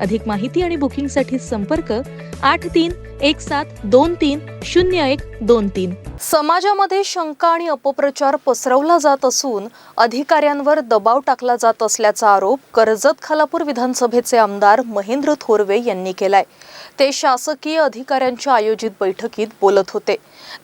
अधिक माहिती आणि बुकिंगसाठी संपर्क आठ तीन एक सात दोन तीन शून्य एक दोन तीन. समाजामध्ये शंका आणि अपप्रचार पसरवला जात असून अधिकाऱ्यांवर दबाव टाकला जात असल्याचा आरोप कर्जत खालापूर विधानसभेचे आमदार महेंद्र थोरवे यांनी केलाय. ते शासकीय अधिकाऱ्यांच्या आयोजित बैठकीत बोलत होते.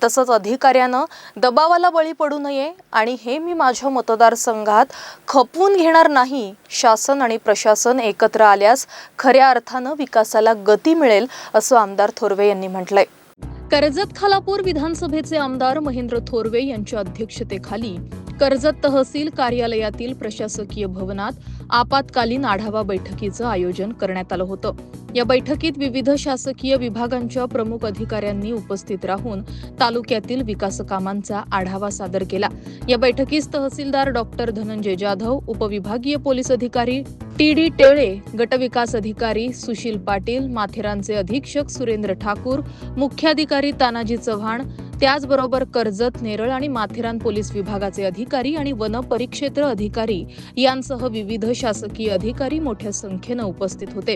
तसंच अधिकाऱ्यानं दबावाला बळी पडू नये आणि हे मी माझ्या मतदारसंघात खपवून घेणार नाही शासन आणि प्रशासन एकत्र आल्यास खऱ्या अर्थानं विकासाला गती मिळेल असं आमदार थोरवे यांनी म्हटलंय. कर्जत खालापूर विधानसभेचे आमदार महेंद्र थोरवे यांच्या अध्यक्षतेखाली कर्जत तहसील कार्यालयातील प्रशासकीय भवनात आपत्कालीन आढावा बैठकीचं आयोजन करण्यात आलं होतं. या बैठकीत विविध शासकीय विभागांच्या प्रमुख अधिकाऱ्यांनी उपस्थित राहून तालुक्यातील विकास कामांचा आढावा सादर केला. या बैठकीस तहसीलदार डॉक्टर धनंजय जाधव उपविभागीय पोलीस अधिकारी टी डी टेळे गटविकास अधिकारी सुशील पाटील माथेरानचे अधीक्षक सुरेंद्र ठाकूर मुख्याधिकारी तानाजी चव्हाण त्याचबरोबर कर्जत नेरळ आणि माथेरान पोलीस विभागाचे अधिकारी आणि वन परिक्षेत्र अधिकारी यांसह विविध शासकीय अधिकारी मोठ्या संख्येनं उपस्थित होते.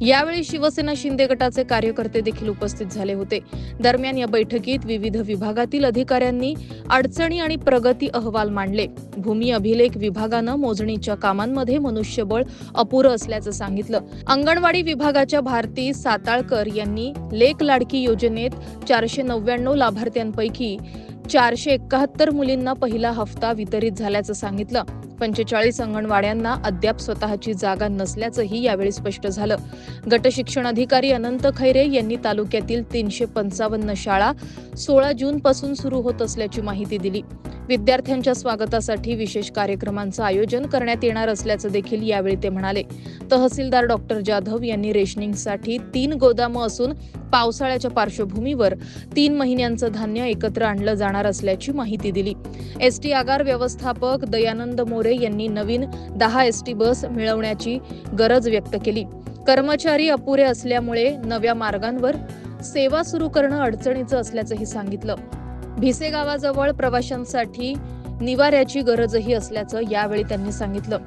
यावेळी शिवसेना शिंदे गटाचे कार्यकर्ते देखील उपस्थित झाले होते. दरम्यान या बैठकीत विविध विभागातील अधिकाऱ्यांनी अडचणी आणि प्रगती अहवाल मांडले. भूमी अभिलेख विभागानं मोजणीच्या कामांमध्ये मनुष्यबळ अपुरं असल्याचं सांगितलं. अंगणवाडी विभागाच्या भारती साताळकर यांनी लेक लाडकी योजनेत चारशे नव्याण्णव लाभार्थ्यांपैकी चारशे एकाहत्तर मुलींना पहिला हप्ता वितरित झाल्याचं सांगितलं. पंचेचाळीस अंगणवाड्यांना अद्याप स्वतःची जागा नसल्याचंही यावेळी स्पष्ट झालं. गट शिक्षण अधिकारी अनंत खैरे यांनी तालुक्यातील तीनशे पंचावन्न शाळा सोळा जून पासून सुरू होत असल्याची माहिती दिली. विद्यार्थ्यांच्या स्वागतासाठी विशेष कार्यक्रमांचं आयोजन करण्यात येणार असल्याचं देखील यावेळी ते म्हणाले. तहसीलदार डॉक्टर जाधव यांनी रेशनिंगसाठी तीन गोदामं असून पावसाळ्याच्या पार्श्वभूमीवर तीन महिन्यांचं धान्य एकत्र आणलं जाणार असल्याची माहिती दिली. एस टी आगार व्यवस्थापक दयानंद मोरे यांनी नवीन दहा एस टी बस मिळवण्याची गरज व्यक्त केली. कर्मचारी अपुरे असल्यामुळे नव्या मार्गांवर सेवा सुरू करणं अडचणीचं असल्याचंही सांगितलं. भिसे गावाजवळ प्रवाशांसाठी निवाऱ्याची गरजही असल्याचं यावेळी त्यांनी सांगितलं.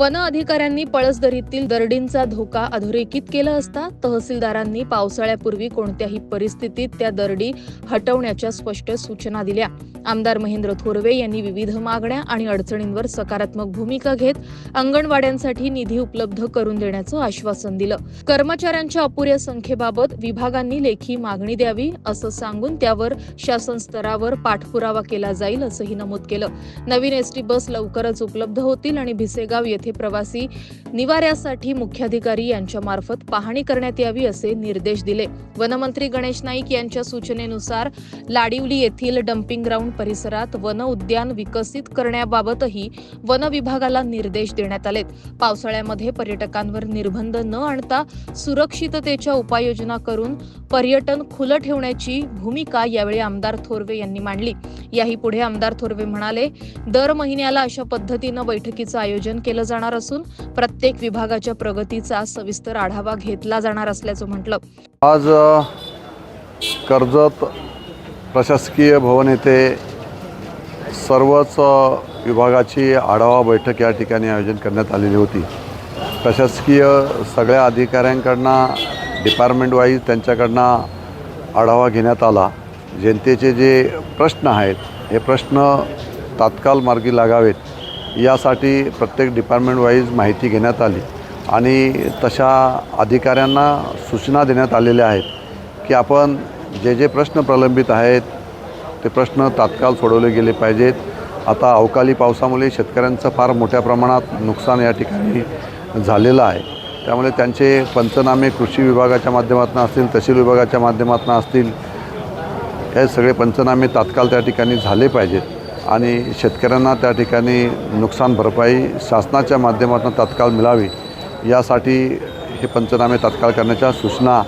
वन अधिकाऱ्यांनी पळसदरीतील दरडींचा धोका अधोरेखित केला असता तहसीलदारांनी पावसाळ्यापूर्वी कोणत्याही परिस्थितीत त्या दरडी हटवण्याच्या स्पष्ट सूचना दिल्या. आमदार महेंद्र थोरवे यांनी विविध मागण्या आणि अडचणींवर सकारात्मक भूमिका घेत अंगणवाड्यांसाठी निधी उपलब्ध करून देण्याचं आश्वासन दिलं. कर्मचाऱ्यांच्या अपुऱ्या संख्येबाबत विभागांनी लेखी मागणी द्यावी असं सांगून त्यावर शासन स्तरावर पाठपुरावा केला जाईल असंही नमूद केलं. नवीन एसटी बस लवकरच उपलब्ध होतील आणि भिसेगाव येथे प्रवासी निवाऱ्यासाठी मुख्याधिकारी यांच्या मार्फत पाहणी करण्यात यावी असे निर्देश दिले. वनमंत्री गणेश नाईक यांच्या सूचनेनुसार लाडिवली येथील डम्पिंग ग्राउंड परिसरात वन उद्यान विकसित करण्याबाबतही वन विभागाला निर्देश देण्यात आलेत. पावसाळ्यामध्ये पर्यटकांवर निर्बंध न आणता सुरक्षिततेच्या उपाययोजना करून पर्यटन खुलं ठेवण्याची भूमिका यावेळी आमदार थोरवे यांनी मांडली. याही पुढे आमदार थोरवे म्हणाले दर महिन्याला अशा पद्धतीनं बैठकीचं आयोजन केलं जाणार असून प्रत्येक विभागाच्या प्रगतीचा सविस्तर आढावा घेतला जाणार असल्याचं म्हटलं. आज कर्जत प्रशासकीय भवन येथे सर्वच विभागाची आढावा बैठक या ठिकाणी आयोजन करण्यात आलेली होती. प्रशासकीय सगळ्या अधिकाऱ्यांकडनं डिपार्टमेंट वाईज त्यांच्याकडनं आढावा घेण्यात आला. जनतेचे जे प्रश्न आहेत हे प्रश्न तात्काळ मार्गी लागावेत. यासाठी प्रत्येक डिपार्टमेंट वाईज माहिती घेण्यात आली. आणि तशा अधिकाऱ्यांना सूचना देण्यात आलेल्या आहेत की आपण जे जे प्रश्न प्रलंबित आहेत ते प्रश्न तात्काळ सोडवले गेले पाहिजेत. आता अवकाळी पावसामुळे शेतकऱ्यांचं फार मोठ्या प्रमाणात नुकसान या ठिकाणी झालेलं आहे. त्यामुळे त्यांचे पंचनामे कृषी विभागाच्या माध्यमातून असतील तहसील विभागाच्या माध्यमातून असतील हे सगळे पंचनामे तात्काळ त्या ठिकाणी झाले पाहिजेत. आणि शेतकऱ्यांना त्या ठिकाणी नुकसान भरपाई शासनाच्या माध्यमातून तात्काळ मिळावी यासाठी हे पंचनामे तात्काळ करण्याच्या सूचना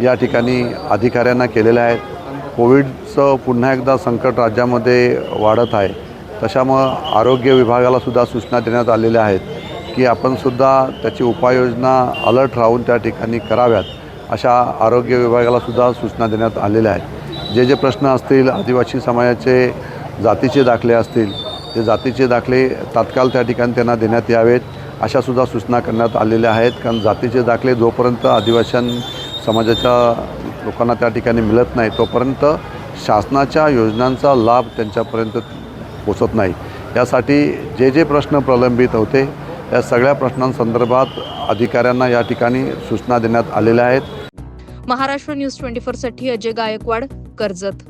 या ठिकाणी अधिकाऱ्यांना केलेल्या आहेत. कोविडचं पुन्हा एकदा संकट राज्यामध्ये वाढत आहे. तशामुळं आरोग्य विभागालासुद्धा सूचना देण्यात आलेल्या आहेत की आपणसुद्धा त्याची उपाययोजना अलर्ट राहून त्या ठिकाणी कराव्यात अशा आरोग्य विभागालासुद्धा सूचना देण्यात आलेल्या आहेत. जे जे प्रश्न असतील आदिवासी समाजाचे जातीचे दाखले असतील ते जातीचे दाखले तात्काळ त्या ठिकाणी त्यांना देण्यात यावेत अशासुद्धा सूचना करण्यात आलेल्या आहेत. कारण जातीचे दाखले जोपर्यंत आदिवासी समाजाच्या लोकांना त्या ठिकाणी मिळत नाही तोपर्यंत शासनाच्या योजनांचा लाभ त्यांच्यापर्यंत पोचत नाही. यासाठी जे जे प्रश्न प्रलंबित होते या सगळ्या प्रश्नांसंदर्भात अधिकाऱ्यांना या ठिकाणी सूचना देण्यात आलेल्या आहेत. महाराष्ट्र न्यूज ट्वेंटी साठी अजय गायकवाड कर्जत.